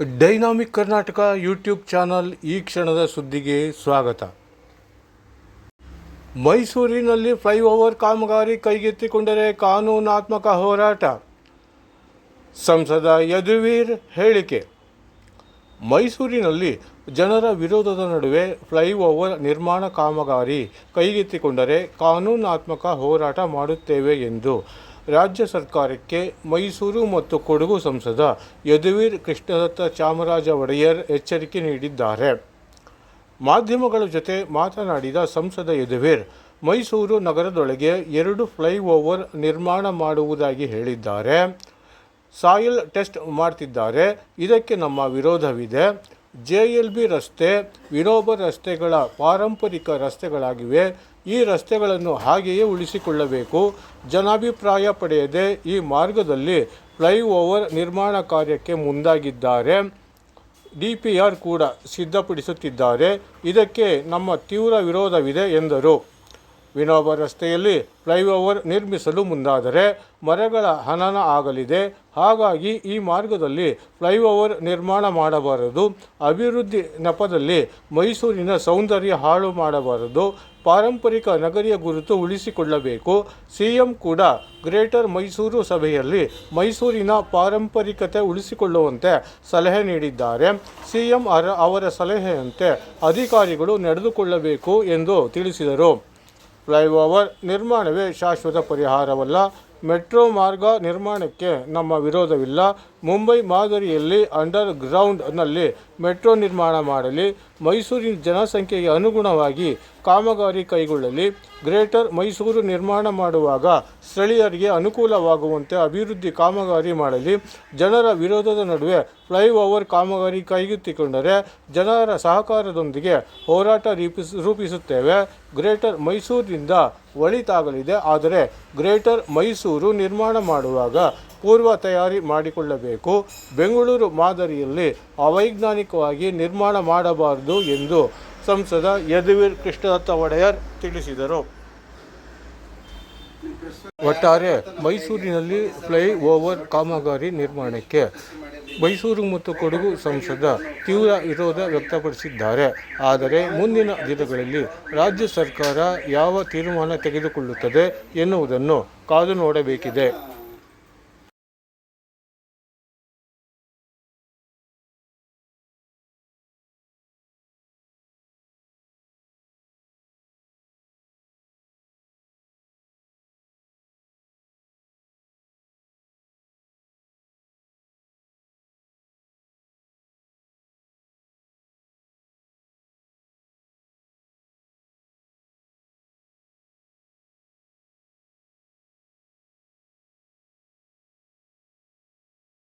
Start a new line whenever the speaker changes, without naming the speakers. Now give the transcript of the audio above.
Dynamic Karnataka YouTube channel ಈ ಕ್ಷಣದ ಸುದ್ದಿಗೆ ಸ್ವಾಗತ. ಮೈಸೂರಿನಲ್ಲಿ ಫ್ಲೈಓವರ್ ಕಾಮಗಾರಿ ಕೈಗೆತ್ತಿಕೊಂಡರೆ ಕಾನೂನಾತ್ಮಕ ಹೋರಾಟ. ಸಂಸದ ಯದುವೀರ್ ಹೇಳಿಕೆ. ಮೈಸೂರಿನಲ್ಲಿ ಜನರ ವಿರೋಧದ ನಡುವೆ ಫ್ಲೈಓವರ್ ನಿರ್ಮಾಣ ಕಾಮಗಾರಿ ಕೈಗೆತ್ತಿಕೊಂಡರೆ ಕಾನೂನಾತ್ಮಕ ಹೋರಾಟ ಮಾಡುತ್ತೇವೆ ಎಂದು ರಾಜ್ಯ ಸರ್ಕಾರಕ್ಕೆ ಮೈಸೂರು ಮತ್ತು ಕೊಡಗು ಸಂಸದ ಯದುವೀರ್ ಕೃಷ್ಣದತ್ತ ಚಾಮರಾಜ ಒಡೆಯರ್ ಎಚ್ಚರಿಕೆ ನೀಡಿದ್ದಾರೆ. ಮಾಧ್ಯಮಗಳ ಜೊತೆ ಮಾತನಾಡಿದ ಸಂಸದ ಯದುವೀರ್, ಮೈಸೂರು ನಗರದೊಳಗೆ ಎರಡು ಫ್ಲೈಓವರ್ ನಿರ್ಮಾಣ ಮಾಡುವುದಾಗಿ ಹೇಳಿದ್ದಾರೆ. ಸಾಯಿಲ್ ಟೆಸ್ಟ್ ಮಾಡ್ತಿದ್ದಾರೆ. ಇದಕ್ಕೆ ನಮ್ಮ ವಿರೋಧವಿದೆ. ಜೆ ಎಲ್ ಬಿ ರಸ್ತೆ, ವಿನೋಬ ರಸ್ತೆಗಳ ಪಾರಂಪರಿಕ ರಸ್ತೆಗಳಾಗಿವೆ. ಈ ರಸ್ತೆಗಳನ್ನು ಹಾಗೆಯೇ ಉಳಿಸಿಕೊಳ್ಳಬೇಕು. ಜನಾಭಿಪ್ರಾಯ ಪಡೆಯದೆ ಈ ಮಾರ್ಗದಲ್ಲಿ ಫ್ಲೈಓವರ್ ನಿರ್ಮಾಣ ಕಾರ್ಯಕ್ಕೆ ಮುಂದಾಗಿದ್ದಾರೆ. ಡಿ ಪಿ ಆರ್ ಕೂಡ ಸಿದ್ಧಪಡಿಸುತ್ತಿದ್ದಾರೆ. ಇದಕ್ಕೆ ನಮ್ಮ ತೀವ್ರ ವಿರೋಧವಿದೆ ಎಂದರು. ವಿನೋಬ ರಸ್ತೆಯಲ್ಲಿ ಫ್ಲೈಓವರ್ ನಿರ್ಮಿಸಲು ಮುಂದಾದರೆ ಮರಗಳ ಹನನ ಆಗಲಿದೆ. ಹಾಗಾಗಿ ಈ ಮಾರ್ಗದಲ್ಲಿ ಫ್ಲೈಓವರ್ ನಿರ್ಮಾಣ ಮಾಡಬಾರದು. ಅಭಿವೃದ್ಧಿ ನೆಪದಲ್ಲಿ ಮೈಸೂರಿನ ಸೌಂದರ್ಯ ಹಾಳು ಮಾಡಬಾರದು. ಪಾರಂಪರಿಕ ನಗರಿಯ ಗುರುತು ಉಳಿಸಿಕೊಳ್ಳಬೇಕು. ಸಿಎಂ ಕೂಡ ಗ್ರೇಟರ್ ಮೈಸೂರು ಸಭೆಯಲ್ಲಿ ಮೈಸೂರಿನ ಪಾರಂಪರಿಕತೆ ಉಳಿಸಿಕೊಳ್ಳುವಂತೆ ಸಲಹೆ ನೀಡಿದ್ದಾರೆ. ಸಿಎಂ ಅವರ ಸಲಹೆಯಂತೆ ಅಧಿಕಾರಿಗಳು ನಡೆದುಕೊಳ್ಳಬೇಕು ಎಂದು ತಿಳಿಸಿದರು. ಫ್ಲೈಓವರ್ ನಿರ್ಮಾಣವೇ ಶಾಶ್ವತ ಪರಿಹಾರವಲ್ಲ. ಮೆಟ್ರೋ ಮಾರ್ಗ ನಿರ್ಮಾಣಕ್ಕೆ ನಮ್ಮ ವಿರೋಧವಿಲ್ಲ. ಮುಂಬೈ ಮಾದರಿಯಲ್ಲಿ ಅಂಡರ್ ಗ್ರೌಂಡ್ನಲ್ಲಿ ಮೆಟ್ರೋ ನಿರ್ಮಾಣ ಮಾಡಲಿ, ಮೈಸೂರಿನ ಜನಸಂಖ್ಯೆಗೆ ಅನುಗುಣವಾಗಿ ಕಾಮಗಾರಿ ಕೈಗೊಳ್ಳಲಿ, ಗ್ರೇಟರ್ ಮೈಸೂರು ನಿರ್ಮಾಣ ಮಾಡುವಾಗ ಸ್ಥಳೀಯರಿಗೆ ಅನುಕೂಲವಾಗುವಂತೆ ಅಭಿವೃದ್ಧಿ ಕಾಮಗಾರಿ ಮಾಡಲಿ, ಜನರ ವಿರೋಧದ ನಡುವೆ ಫ್ಲೈಓವರ್ ಕಾಮಗಾರಿ ಕೈಗೆತ್ತಿಕೊಂಡರೆ ಜನರ ಸಹಕಾರದೊಂದಿಗೆ ಹೋರಾಟ ರೂಪಿಸ್, ರೂಪಿಸುತ್ತೇವೆ. ಗ್ರೇಟರ್ ಮೈಸೂರಿನಿಂದ ಒಳಿತಾಗಲಿದೆ, ಆದರೆ ಗ್ರೇಟರ್ ಮೈಸೂರು ನಿರ್ಮಾಣ ಮಾಡುವಾಗ ಪೂರ್ವ ತಯಾರಿ ಮಾಡಿಕೊಳ್ಳಬೇಕು. ಬೆಂಗಳೂರು ಮಾದರಿಯಲ್ಲಿ ಅವೈಜ್ಞಾನಿಕವಾಗಿ ನಿರ್ಮಾಣ ಮಾಡಬಾರದು ಎಂದು ಸಂಸದ ಯದುವೀರ್ ಕೃಷ್ಣದತ್ತ ಒಡೆಯರ್ ತಿಳಿಸಿದರು. ಒಟ್ಟಾರೆ ಮೈಸೂರಿನಲ್ಲಿ ಫ್ಲೈ ಓವರ್ ಕಾಮಗಾರಿ ನಿರ್ಮಾಣಕ್ಕೆ ಮೈಸೂರು ಮತ್ತು ಕೊಡಗು ಸಂಸದ ತೀವ್ರ ವಿರೋಧ ವ್ಯಕ್ತಪಡಿಸಿದ್ದಾರೆ. ಆದರೆ ಮುಂದಿನ ದಿನಗಳಲ್ಲಿ ರಾಜ್ಯ ಸರ್ಕಾರ ಯಾವ ತೀರ್ಮಾನ ತೆಗೆದುಕೊಳ್ಳುತ್ತದೆ ಎನ್ನುವುದನ್ನು ಕಾದು ನೋಡಬೇಕಿದೆ.